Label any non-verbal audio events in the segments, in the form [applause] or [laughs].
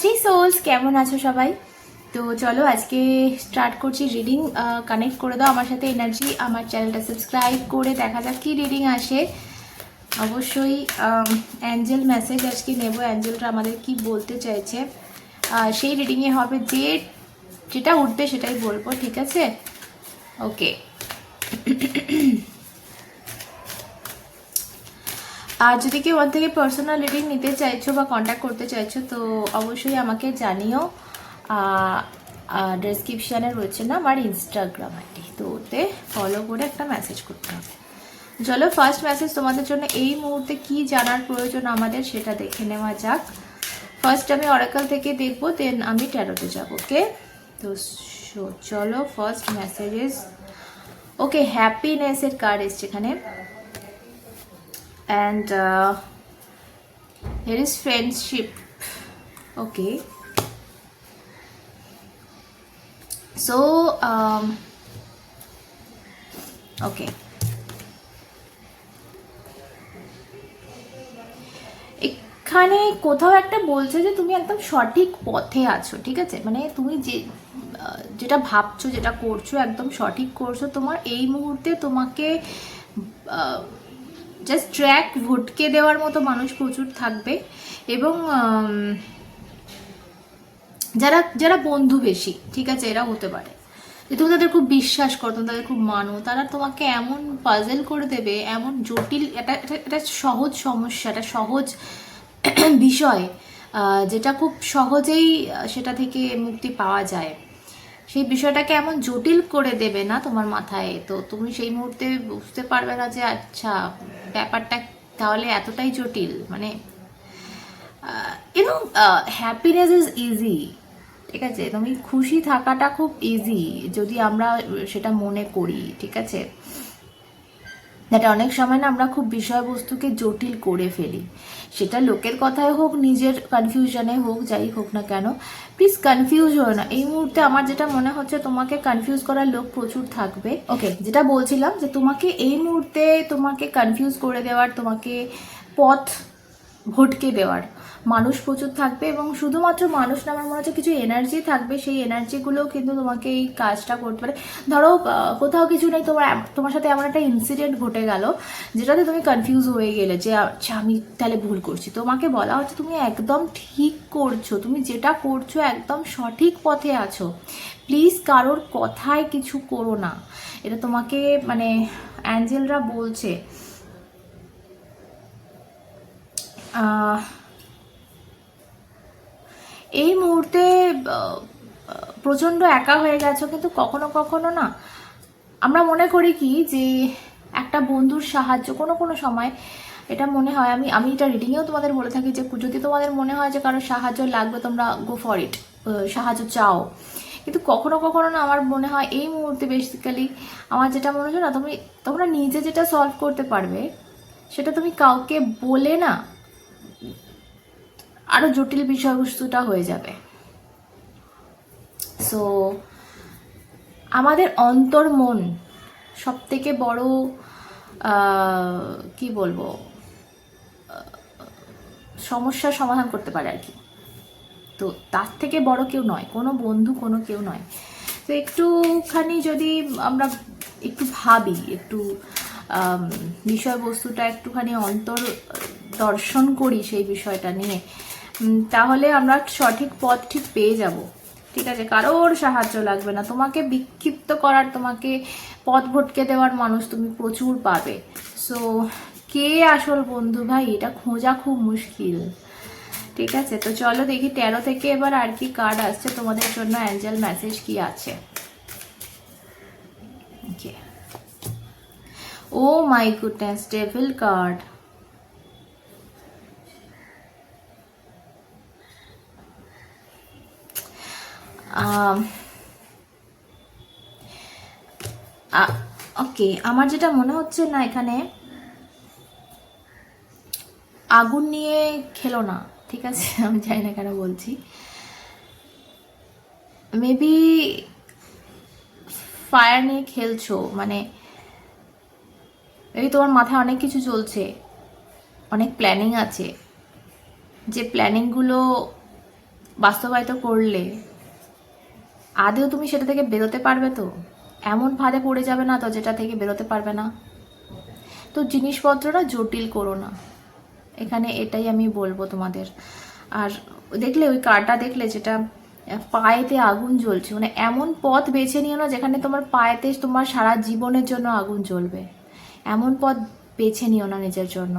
Shri sols কেমন আছো সবাই? তো চলো আজকে স্টার্ট করছি রিডিং কানেক্ট করে দাও আমার সাথে এনার্জি আমার চ্যানেলটা সাবস্ক্রাইব করে দেখা যাক কি রিডিং আসে। অবশ্যই অ্যাঞ্জেল মেসেজ আজকে নেব। অ্যাঞ্জেলটা আমাদের কি বলতে চাইছে। সেই রিডিংয়ে হবে যে যেটা উঠবে সেটাই বলব, ঠিক আছে? ওকে আর যদি কেউ ওর থেকে পার্সোনাল রিডিং নিতে চাইছো বা কন্ট্যাক্ট করতে চাইছো, তো অবশ্যই আমাকে জানিও। ডেসক্রিপশানে রয়েছে না আমার ইনস্টাগ্রাম আইডি। তো ওতে ফলো করে একটা মেসেজ করতে হবে। চলো ফার্স্ট মেসেজ তোমাদের জন্য, এই মুহূর্তে কি জানার প্রয়োজন আমাদের সেটা দেখে নেওয়া যাক। ফার্স্ট আমি অরাকাল থেকে দেখব দেন আমি ট্যারোতে যাব ওকে তো চলো ফার্স্ট মেসেজেস ওকে হ্যাপিনেসের কার্ড এসছে এখানে। And uh, here is friendship. Okay. So um okay. এখানে কোথাও একটা বলছে যে তুমি একদম সঠিক পথে আছো ঠিক আছে? মানে তুমি যে যেটা ভাবছ যেটা করছ একদম সঠিক করছ তোমার এই মুহূর্তে তোমাকে জাস্ট ট্র্যাক ভটকে দেওয়ার মতো মানুষ প্রচুর থাকবে এবং যারা যারা বন্ধু বেশি, ঠিক আছে এরা হতে পারে। যে তুমি তাদের খুব বিশ্বাস করো, তুমি তাদের খুব মানো, তারা তোমাকে এমন পাজেল করে দেবে, এমন জটিল, এটা, এটা- সহজ সমস্যা, এটা সহজ [clears throat] বিষয় যেটা খুব সহজেই সেটা থেকে মুক্তি পাওয়া যায়। সেই বিষয়টাকে এমন জটিল করে দেবে না তোমার মাথায়। তো তুমি সেই মুহূর্তে বুঝতে পারবে না যে আচ্ছা ব্যাপারটা তাহলে এতটাই জটিল। মানে ইউনো হ্যাপিনেস ইজ ইজি ঠিক আছে? তুমি খুশি থাকাটা খুব ইজি যদি আমরা সেটা মনে করি, ঠিক আছে? দ্যাট অনেক সময় না আমরা খুব বিষয়বস্তুকে জটিল করে ফেলি। সেটা লোকের কথায় হোক নিজের কনফিউশনে হোক যাই হোক না কেন প্লিজ কনফিউজ হো না। এই মুহূর্তে আমার যেটা মনে হচ্ছে তোমাকে কনফিউজ করার লোক প্রচুর থাকবে। ওকে যেটা বলছিলাম যে তোমাকে এই মুহূর্তে তোমাকে কনফিউজ করে দেওয়ার তোমাকে পথ ভটকে দেওয়ার। মানুষ প্রচুর থাকবে এবং শুধুমাত্র মানুষ না, আমার মনে হচ্ছে কিছু এনার্জি থাকবে, সেই এনার্জিগুলোও কিন্তু তোমাকে এই কাজটা করতে পারে। ধরো কোথাও কিছু নেই, তোমার তোমার সাথে এমন একটা ইনসিডেন্ট ঘটে গেল, যেটাতে তুমি কনফিউজ হয়ে গেলে যে আচ্ছা আমি তাহলে ভুল করছি। তোমাকে বলা হচ্ছে তুমি একদম ঠিক করছ, তুমি যেটা করছ একদম সঠিক পথে আছো। প্লিজ কারোর কথায় কিছু করো না। এটা তোমাকে মানে অ্যাঞ্জেলরা বলছে। এই মুহূর্তে প্রচণ্ড একা হয়ে গেছো কিন্তু কখনো কখনো না। আমরা মনে করি কি যে, একটা বন্ধুর সাহায্য কোনো কোনো সময় এটা মনে হয়, আমি আমি এটা রিডিংয়েও তোমাদের বলে থাকি যে, যদি তোমাদের মনে হয় যে কারও সাহায্য লাগবে, তোমরা গো ফর ইট সাহায্য চাও। কিন্তু কখনো কখনো না আমার মনে হয় এই মুহূর্তে বেসিক্যালি আমার যেটা মনে হচ্ছে না, তুমি, তোমরা নিজে যেটা সলভ করতে পারবে, সেটা তুমি কাউকে বলে না। আরও জটিল বিষয়বস্তুটা হয়ে যাবে। সো আমাদের অন্তর মন সব থেকে বড় কি বলব আহ, সমস্যার সমাধান করতে পারে আর কি। তো তার থেকে বড় কেউ নয় কোনো বন্ধু কোনো কেউ নয়। তো একটুখানি যদি আমরা একটু ভাবি একটু বিষয়বস্তুটা একটুখানি অন্তর দর্শন করি সেই বিষয়টা নিয়ে তাহলে আমরা সঠিক পথ ঠিক পেয়ে যাব। ঠিক আছে? কারোর সাহায্য লাগবে না। তোমাকে বিক্ষিপ্ত করার, তোমাকে পথ ভটকে দেওয়ার মানুষ তুমি প্রচুর পাবে। সো কে আসল বন্ধু ভাই? এটা খোঁজা খুব মুশকিল। ঠিক আছে? তো চলো দেখি তেরো থেকে এবার আর কি কার্ড আসছে। তোমাদের জন্য অ্যাঞ্জেল মেসেজ কি আছে? ও my goodness devil card okay আমার যেটা মনে হচ্ছে না এখানে, আগুন নিয়ে খেলো না, ঠিক আছে? [laughs] আমি জানি না কেন বলছি। মেবি ফায়ার নিয়ে খেলছো মানে মেবি তোমার মাথায় অনেক কিছু চলছে, অনেক প্ল্যানিং আছে। যে প্ল্যানিংগুলো বাস্তবায়িত করলে আদেও তুমি সেটা থেকে বেরোতে পারবে তো? এমন ফাঁদে পড়ে যাবে না তো যেটা থেকে বেরোতে পারবে না। তো জিনিসপত্রটা জটিল করো না। এখানে এটাই আমি বলব তোমাদের। আর দেখলে ওই কার্ডটা দেখলে যেটা পায়েতে আগুন জ্বলছে। মানে এমন পথ বেছে নিও না যেখানে তোমার পায়েতে তোমার সারা জীবনের জন্য আগুন জ্বলবে। এমন পথ বেছে নিও না নিজের জন্য।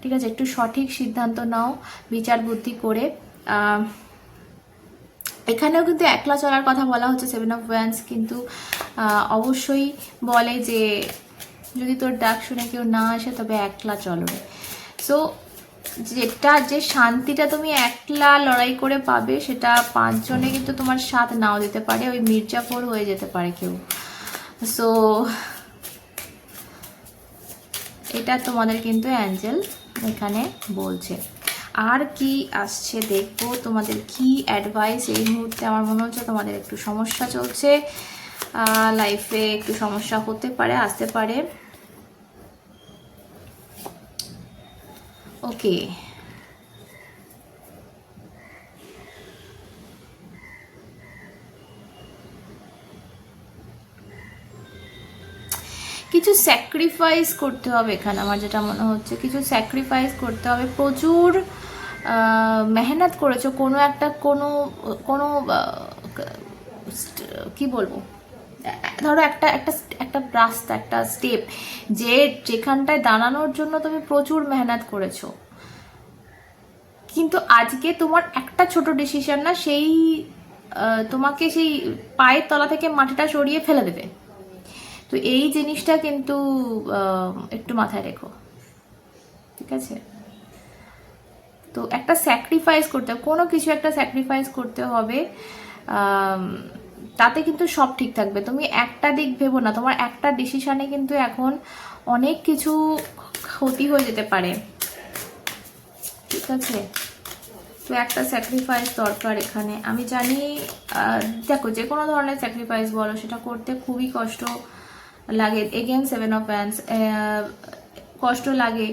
ঠিক আছে? একটু সঠিক সিদ্ধান্ত নাও, বিচার বুদ্ধি করে এখানেও কিন্তু একলা চলার কথা বলা হচ্ছে সেভেন অফ ওয়ান্স কিন্তু অবশ্যই বলে যে যদি তোর ডাক শুনে কেউ না আসে, তবে একলা চলো সো যেটা, যে শান্তিটা তুমি একলা লড়াই করে পাবে, সেটা পাঁচজনে কিন্তু তোমার সাথ নাও দিতে পারে, ওই মির্জাফর হয়ে যেতে পারে কেউ। সো এটা তোমাদের কিন্তু অ্যাঞ্জেল এখানে বলছে। আর কি আসছে দেখব। তোমাদের কি অ্যাডভাইস এই মুহূর্তে আমার মনে হচ্ছে তোমাদের একটু সমস্যা চলছে। লাইফে একটু সমস্যা হতে পারে আসতে পারে। ওকে কিছু স্যাক্রিফাইস করতে হবে এখানে আমার যেটা মনে হচ্ছে। কিছু স্যাক্রিফাইস করতে হবে। প্রচুর আহ, মেহনত করেছ, কোনো একটা, কোনো কোনো কি বলব? ধরো একটা একটা একটা রাস্তা, একটা স্টেপ যে যেখানটায় দাঁড়ানোর জন্য তুমি প্রচুর মেহনত করেছ। কিন্তু আজকে তোমার একটা ছোট ডিসিশন না, সেই তোমাকে সেই পায়ের তলা থেকে মাটিটা সরিয়ে ফেলে দেবে। তো এই জিনিসটা কিন্তু একটু মাথায় রেখো। ঠিক আছে? তো একটা স্যাক্রিফাইস করতে হবে, কোনো কিছু একটা স্যাক্রিফাইস করতে হবে তাতে কিন্তু সব ঠিক থাকবে। তুমি একটা দিক ভেবো না, তোমার একটা ডিসিশানে কিন্তু এখন অনেক কিছু ক্ষতি হয়ে যেতে পারে। ঠিক আছে? তো একটা স্যাক্রিফাইস দরকার এখানে। আমি জানি দেখো যে কোনো ধরনের স্যাক্রিফাইস বলো, সেটা করতে খুবই কষ্ট লাগে। এগেন সেভেন অফ প্যান্স কষ্ট লাগে।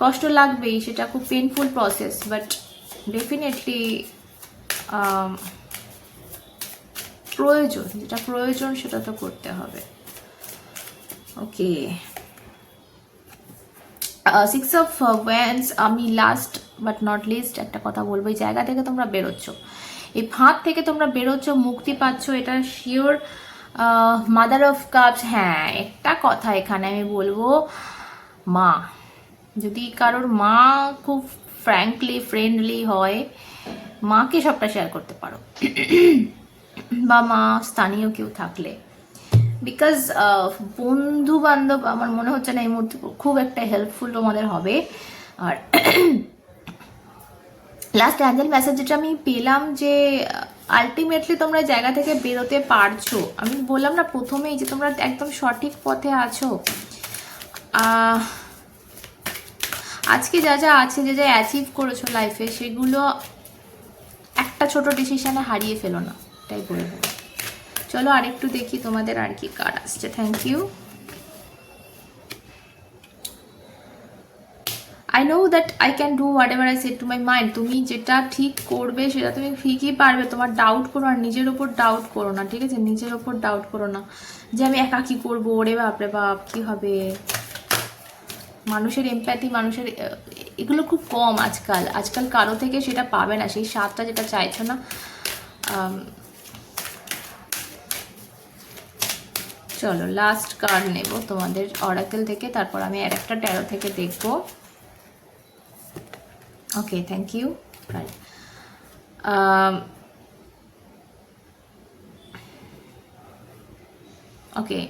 কষ্ট লাগবেই, সেটা খুব পেনফুল প্রসেস বাট ডেফিনেটলি প্রয়োজন, যেটা প্রয়োজন সেটা তো করতে হবে। ওকে সিক্স অফ ওয়ান্স আমি লাস্ট বাট নট লিস্ট একটা কথা বলব, এই জায়গা থেকে তোমরা বেরোচ্ছ। এই ফাঁদ থেকে তোমরা বেরোচ্ছ, মুক্তি পাচ্ছ, এটা শিওর মাদার অফ কাপস হ্যাঁ একটা কথা এখানে আমি বলব, মা। যদি কারোর মা খুব ফ্র্যাঙ্কলি ফ্রেন্ডলি হয়, মাকে সবটা শেয়ার করতে পারো। বা মা স্থানীয় কেউ থাকলে। বিকজ বন্ধু বান্ধব আমার মনে হচ্ছে না এই মুহূর্তে খুব একটা হেল্পফুল তোমাদের হবে। আর লাস্ট অ্যাঞ্জেল মেসেজ যেটা আমি পেলাম যে আলটিমেটলি তোমরা জায়গা থেকে বেরোতে পারছ। আমি বললাম না, প্রথমেই যে তোমরা একদম সঠিক পথে আছো। আজকে যা যা আছে, যে যা অ্যাচিভ করেছ লাইফে সেগুলো একটা ছোট ডিসিশনে হারিয়ে ফেলো না এটাই বলব চলো আরেকটু দেখি তোমাদের আর কি কার্ড আসছে। Thank you I know that I can do whatever I set to my mind তুমি যেটা ঠিক করবে, সেটা তুমি ঠিকই পারবে। তোমার ডাউট করো আর নিজের ওপর ডাউট করো না, ঠিক আছে? নিজের ওপর ডাউট করো না যে আমি একা কি করব? ওরে বাপরে বাপ, কি হবে? মানুষের এমপ্যাথি মানুষের এগুলো খুব কম আজকাল। আজকাল কারও থেকে সেটা পাবে না, সেই স্বাদটা যেটা চাইছো না চলো লাস্ট কার্ড নেব তোমাদের অরাকেল থেকে, তারপর আমি আর একটা ট্যারো থেকে দেখব। ওকে থ্যাংক ইউ ওকে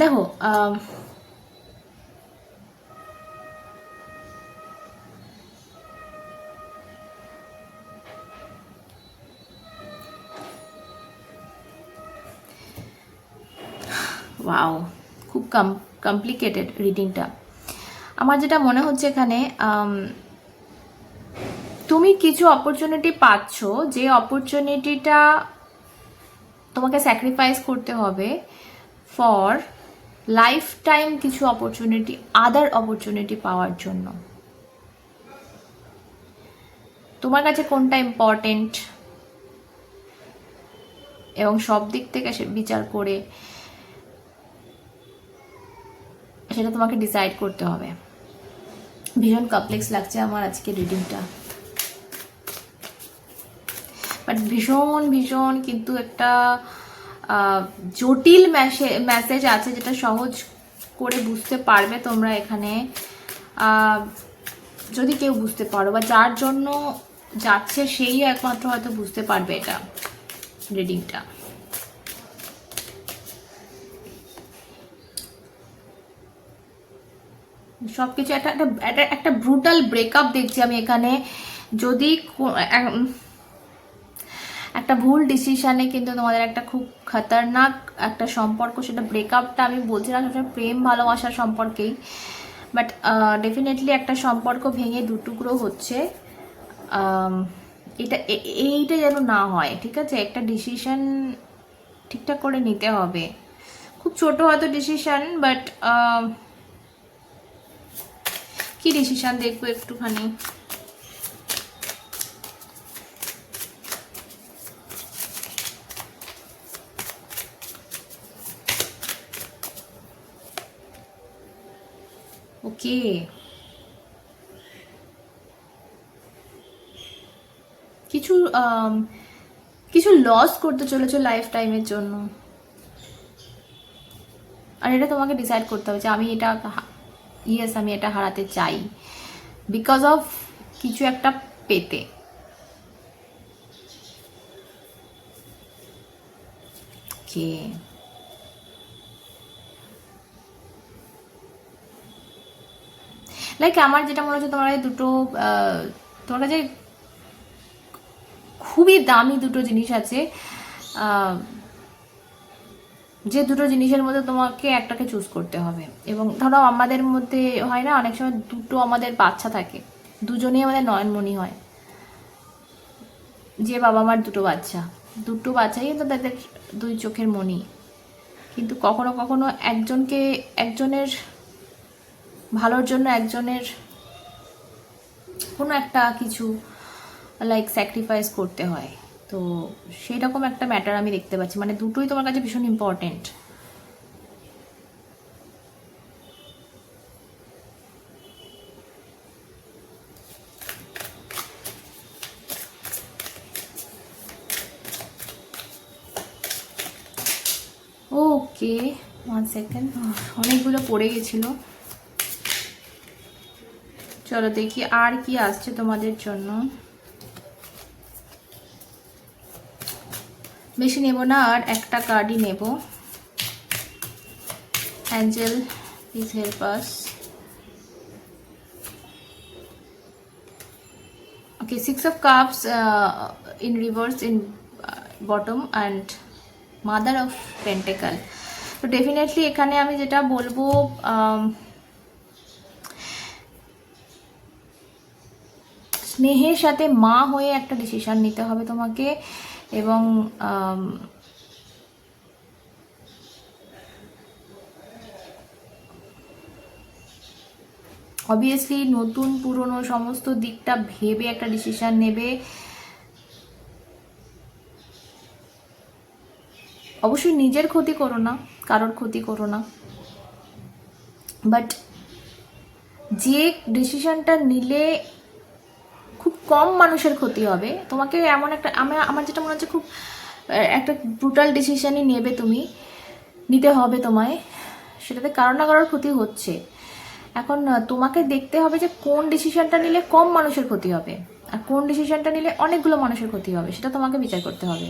দেখো ওয়াও খুব কম কমপ্লিকেটেড রিডিংটা আমার যেটা মনে হচ্ছে এখানে তুমি কিছু অপরচুনিটি পাচ্ছ, যে অপরচুনিটিটা তোমাকে স্যাক্রিফাইস করতে হবে ফর লাইফ টাইম কিছু অপরচুনিটি আদার অপরচুনিটি পাওয়ার জন্য। তোমার কাছে কোনটা ইম্পর্টেন্ট এবং সব দিক থেকে বিচার করে সেটা তোমাকে ডিসাইড করতে হবে। ভীষণ কমপ্লেক্স লাগছে আমার আজকে রিডিংটা বাট ভীষণ ভীষণ কিন্তু একটা জটিল মেসেজ আছে যেটা সহজ করে বুঝতে পারবে তোমরা এখানে। যদি কেউ বুঝতে পারো বা যার জন্য যাচ্ছে, সেই একমাত্র হয়তো বুঝতে পারবে এটা রিডিংটা সব কিছু একটা একটা, একটা- ব্রুটাল ব্রেকআপ দেখছি আমি এখানে। যদি একটা ভুল ডিসিশনে কিন্তু তোমাদের একটা খুব খতরনাক একটা সম্পর্ক, সেটা ব্রেকআপটা আমি বলছি না সেটা প্রেম ভালোবাসার সম্পর্কেই। বাট ডেফিনেটলি একটা সম্পর্ক ভেঙে দুটুকরো হচ্ছে। এটা এইটা যেন না হয়, ঠিক আছে? একটা ডিসিশন ঠিকঠাক করে নিতে হবে। খুব ছোট হয়তো ডিসিশন বাট কি ডিসিশন দেখব একটুখানি? ওকে কিছু কিছু লস করতে চলেছো লাইফ টাইমের জন্য। আর এটা তোমাকে ডিসাইড করতে হবে যে আমি এটা ইয়েস, আমি এটা হারাতে চাই। বিকজ অফ কিছু একটা পেতে। কে লাইক আমার যেটা মনে হচ্ছে, তোমার দুটো তোমার কাছে খুবই দামি দুটো জিনিস আছে। যে দুটো জিনিসের মধ্যে তোমাকে একটাকে চুজ করতে হবে। এবং ধরো আমাদের মধ্যে হয় না, অনেক সময় দুটো আমাদের বাচ্চা থাকে, দুজনেই আমাদের নয়নমণি হয়। যে বাবা মার দুটো বাচ্চা, দুটো বাচ্চাই তো তাদের দুই চোখের মণি। কিন্তু কখনো কখনো একজনকে একজনের ভালোর জন্য একজনের কোনো একটা কিছু লাইক স্যাক্রিফাইস করতে হয়। তো সেই রকম একটা ম্যাটার আমি দেখতে পাচ্ছি। মানে দুটোই তোমার কাছে ভীষণ ইম্পর্টেন্ট ওকে ওয়ান সেকেন্ড অনেকগুলো পড়ে গেছিল। চলো দেখি আর কি আসছে তোমাদের জন্য। বেশি নেব না আর একটা কার্ডই নেব। Angel please help okay six of cups in reverse in bottom and mother of pentacle তো ডেফিনেটলি এখানে আমি যেটা বলব um, স্নেহের সাথে মা হয়ে একটা ডিসিশান নিতে হবে তোমাকে। এবং অবভিয়াসলি নতুন, পুরনো সমস্ত দিকটা ভেবে একটা ডিসিশন নেবে। অবশ্যই নিজের ক্ষতি করো না, কারোর ক্ষতি করো না। বাট যে ডিসিশনটা নিলে কম মানুষের ক্ষতি হবে। তোমাকে এমন একটা আমার আমার যেটা মনে হচ্ছে খুব একটা ব্রুটাল ডিসিশনই নেবে তুমি, নিতে হবে তোমায়। সেটাতে কারও না কারোর ক্ষতি হচ্ছে। এখন তোমাকে দেখতে হবে যে কোন ডিসিশনটা নিলে কম মানুষের ক্ষতি হবে, আর কোন ডিসিশনটা নিলে অনেকগুলো মানুষের ক্ষতি হবে, সেটা তোমাকে বিচার করতে হবে।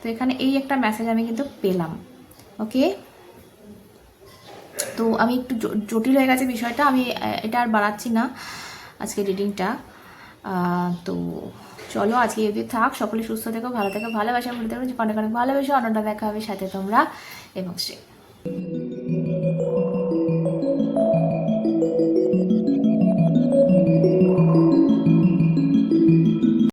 তো এখানে এই একটা মেসেজ আমি কিন্তু পেলাম ওকে তো আমি একটু জটিল হয়ে গেছে বিষয়টা, আমি এটা আর বাড়াচ্ছি না আজকে রিডিংটা তো চলো আজকে যদি থাক। সকলে সুস্থ থেকো, ভালো থেকো, ভালোবাসা, ভুলে থাকো অনেক অনেক ভালোবেসে অন্যটা দেখা হবে সাথে তোমরা এবং সে